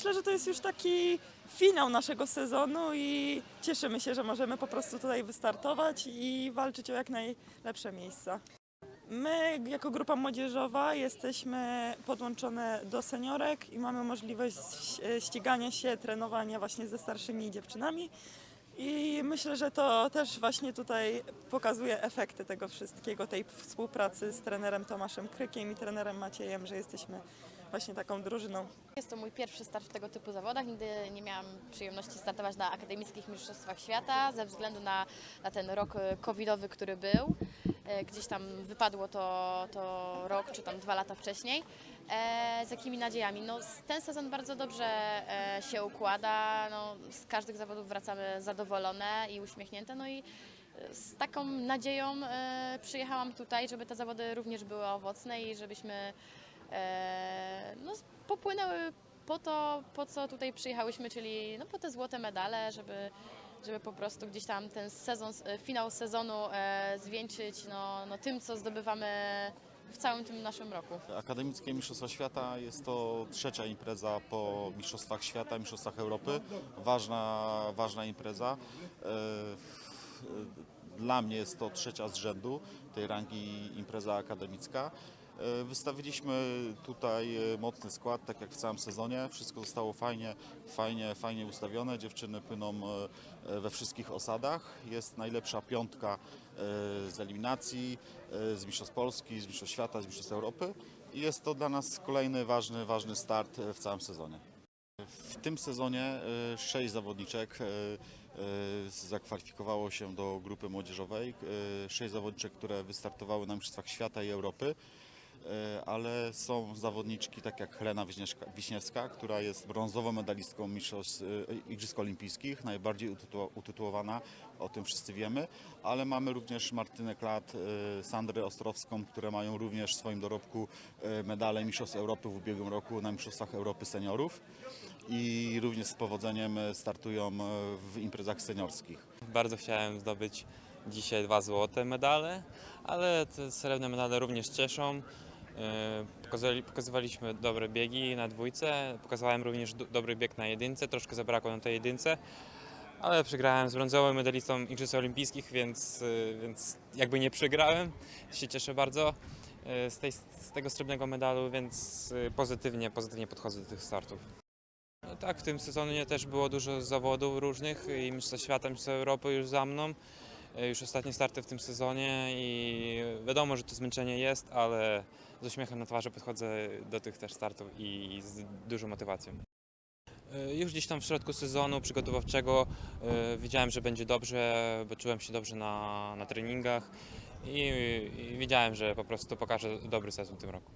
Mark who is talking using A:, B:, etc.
A: myślę, że to jest już taki finał naszego sezonu i cieszymy się, że możemy po prostu tutaj wystartować i walczyć o jak najlepsze miejsca. My jako grupa młodzieżowa jesteśmy podłączone do seniorek i mamy możliwość ścigania się, trenowania właśnie ze starszymi dziewczynami. I myślę, że to też właśnie tutaj pokazuje efekty tego wszystkiego, tej współpracy z trenerem Tomaszem Krykiem i trenerem Maciejem, że jesteśmy właśnie taką drużyną.
B: Jest to mój pierwszy start w tego typu zawodach. Nigdy nie miałam przyjemności startować na akademickich mistrzostwach świata ze względu na, na ten rok e, covidowy, który był. E, Gdzieś tam wypadło to, to rok czy tam dwa lata wcześniej. E, z jakimi nadziejami? No, ten sezon bardzo dobrze e, się układa. No, z każdych zawodów wracamy zadowolone i uśmiechnięte. No i z taką nadzieją przyjechałam tutaj, żeby te zawody również były owocne i żebyśmy no, popłynęły po to, po co tutaj przyjechałyśmy, czyli no, po te złote medale, żeby, żeby po prostu gdzieś tam ten sezon, e, finał sezonu e, zwieńczyć no, no, tym, co zdobywamy w całym tym naszym roku.
C: Akademickie Mistrzostwa Świata jest to trzecia impreza po Mistrzostwach Świata, Mistrzostwach Europy. Ważna, ważna impreza. E, Dla mnie jest to trzecia z rzędu tej rangi impreza akademicka. E, Wystawiliśmy tutaj e, mocny skład, tak jak w całym sezonie. Wszystko zostało fajnie, fajnie, fajnie ustawione. Dziewczyny płyną e, we wszystkich osadach. Jest najlepsza piątka z eliminacji, z Mistrzostw Polski, z Mistrzostw Świata, z Mistrzostw Europy. I jest to dla nas kolejny ważny, ważny start w całym sezonie. W tym sezonie sześć zawodniczek zakwalifikowało się do grupy młodzieżowej. Sześć zawodniczek, które wystartowały na Mistrzostwach Świata i Europy. E, Ale są zawodniczki, tak jak Helena Wiśniewska, która jest brązową medalistką e, Igrzysk Olimpijskich, najbardziej utytuł- utytułowana, o tym wszyscy wiemy. Ale mamy również Martynę Klat, e, Sandrę Ostrowską, które mają również w swoim dorobku medale Mistrzostw Europy w ubiegłym roku na Mistrzostwach Europy Seniorów i również z powodzeniem startują w imprezach seniorskich.
D: Bardzo chciałem zdobyć dzisiaj dwa złote medale, ale te srebrne medale również cieszą. E, pokazywaliśmy dobre biegi na dwójce, pokazywałem również do, dobry bieg na jedynce, troszkę zabrakło na tej jedynce, ale przegrałem z brązowym medalistą Igrzysk Olimpijskich, więc, e, więc jakby nie przegrałem, się cieszę bardzo e, z, tej, z tego srebrnego medalu, więc pozytywnie, pozytywnie podchodzę do tych startów. No tak, w tym sezonie też było dużo zawodów różnych i Mistrzostwa Świata, Mistrzostwa Europy już za mną. E, Już ostatnie starty w tym sezonie i wiadomo, że to zmęczenie jest, ale z uśmiechem na twarzy podchodzę do tych też startów i z dużą motywacją. E, Już gdzieś tam w środku sezonu przygotowawczego e, wiedziałem, że będzie dobrze, bo czułem się dobrze na, na treningach i, i wiedziałem, że po prostu pokażę dobry sezon w tym roku.